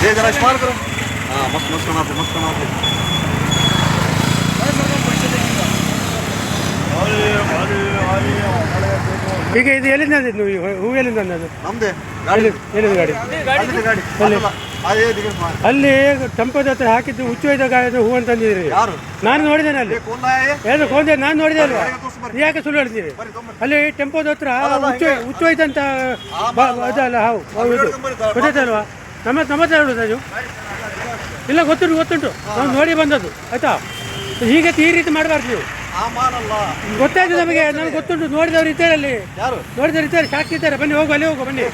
ये जरा इस्तेमाल करो हाँ मस्त मस्त बनाते मस्त बनाते ಈಗ ಇದು ಎಲ್ಲಿಂದ ತಂದಿದ್ದು ನೀವು ಈ ಹೂ ಎಲ್ಲಿಂದ ತಂದದ್ದು ನಮ್ದೆ ಗಾಡಿ ಎಲ್ಲಿ- ಎಲ್ಲಿಂದ ಗಾಡಿ ಅಲ್ಲಿದೆ ಗಾಡಿ ಅಲ್ಲಲ್ಲ, ಅದೇ ದಿಗೆ ಮಾ- ಅಲ್ಲಿ ಟೆಂಪೋದ ಹತ್ರ ಹಾಕಿದ್ದು ಹುಚ್ಚು ಒಯ್ದ ಗಾಯದ ಹೂ ಅಂತ ತಂದಿದ್ರಿ ಯಾರು ನಾನು ನೋಡಿದ್ದೇನೆ ಅಲ್ಲಿ ಏ, ಕೋಲಾಯ? ಏನು ಕೊಂದೆ ನಾನು ನೋಡಿದೆ ಅಲ್ವಾ ಗಾಡಿಗೆ ತೋರ್ಸು ಬರ್ರಿ. ನೀ ಯಾಕೆ ಸುಳ್ಳು ಹೇಳ್ತೀರಿ ಬರ್ರಿ, ತೊಂಬರ್ರಿ. ಅಲ್ಲಿ ಟೆಂಪೋದ ಹತ್ರ ಅಲ್ಲಲ್ಲ, ಹುಚ್ಚು ಹಿಂಗೆ- ಹುಚ್ಚು ಒಯ್ದಂತ ಬ- ಅದಲ್ಲ ಹಾವು ಹೌದು ಹಿಡ್ಕೊಂಬರ್ರಿ, ತ- ಗೊತ್ತಾಯ್ತಲ್ವಾ ನಮ್ಮ ನಮ್ಮ ಹತ್ರ ಹೇಳುದು ಇಲ್ಲ ಗೊತ್ತುಂಟು ಗೊತ್ತುಂಟು. ನಾವು ನೋಡಿ ಬಂದದ್ದು ಆಯ್ತಾ? ಹೀಗೆ ಈ ರೀತಿ ಮಾಡಬಾರ್ದು ನೀವು. ಗೊತ್ತಾಯ್ತು ನಮಗೆ ನನಗೆ ಗೊತ್ತುಂಟು. ನೋಡಿದವ್ರು ಇದ್ದಾರೆ ಅಲ್ಲಿ. ಯಾರು? ನೋಡಿದವರು ಇದ್ದಾರೆ ಸಾಕ್ಷಿ ಇದ್ದಾರೆ. ಬನ್ನಿ ಹೋಗು ಅಲ್ಲಿ ಹೋಗು ಬನ್ನಿ.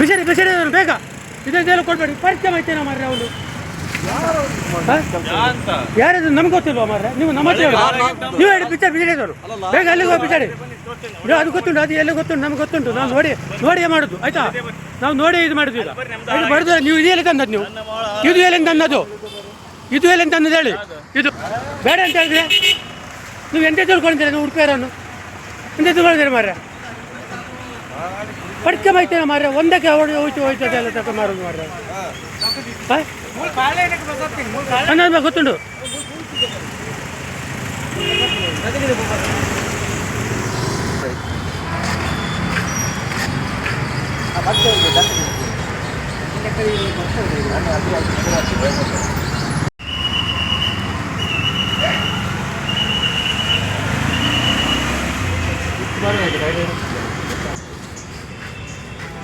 ಬಿಸಿರಿ ಬಿಸಿರಿ ಬೇಗ. ಇದನ್ನೆಲ್ಲ ಕೊಡ್ಬೇಡಿ. ಪರಿಚಯ ಮಾಡ್ತೇನೆ ಮಾರ್ರೆ ಅವನು. ಯಾರದು ನಮ್ಗೆ ಗೊತ್ತಿಲ್ವಾ ಮಾರ್ರೆ? ನೀವು ನಮ್ಮ ಹತ್ರ ನೀವು ಹೇಳಿ ಬಿಚ್ಚಾಡಿ ಬಿಸಿಡಿದವರು ಬೇಗ ಅಲ್ಲಿಗೆ ಹೋಗಿ ಬಿಚ್ಚಾಡಿ ಅದು ಗೊತ್ತುಂಟು ಅದು ಎಲ್ಲ ಗೊತ್ತುಂಟು ನಮ್ಗೆ ಗೊತ್ತುಂಟು. ನಾವು ನೋಡಿ ನೋಡಿ ಮಾಡುದು ಆಯ್ತಾ? ನಾವು ನೋಡಿ ಇದು ಮಾಡುದು ಈಗ. ನೀವು ಇದು ಎಲ್ಲಿ ತಂದದ್ದು ನೀವು? ಇದು ಎಲ್ಲಿಂದ ತಂದದ್ದು? ಇದು ಎಲ್ಲಿಂದ ತಂದದ್ದು ಹೇಳಿ. ಇದು ಬೇಡ ಅಂತ ಹೇಳಿದ್ರೆ? ನೀವು ಎಂತ ತಿಳ್ಕೊಂಡಿದ್ದೀರ? ನೀವು ಉಡುಪಿಯರನ್ನು ಎಂತ ತಿಳ್ಕೊಂಡಿದ್ದೀರ ಮಾರ್ರೆ? ಪಡ್ಕೆ ಮಾಯ್ತೇನೆ ಮಾರ್ರೆ ಒಂದಕ್ಕೆ ಅವಳು ಹೋಯ್ತು ಹೋಯ್ತದೆ ಎಲ್ಲ ತಕ ಮಾರೋದು ಮಾರ್ರೆ. ನನ್ನ ಗೊತ್ತುಂಟು.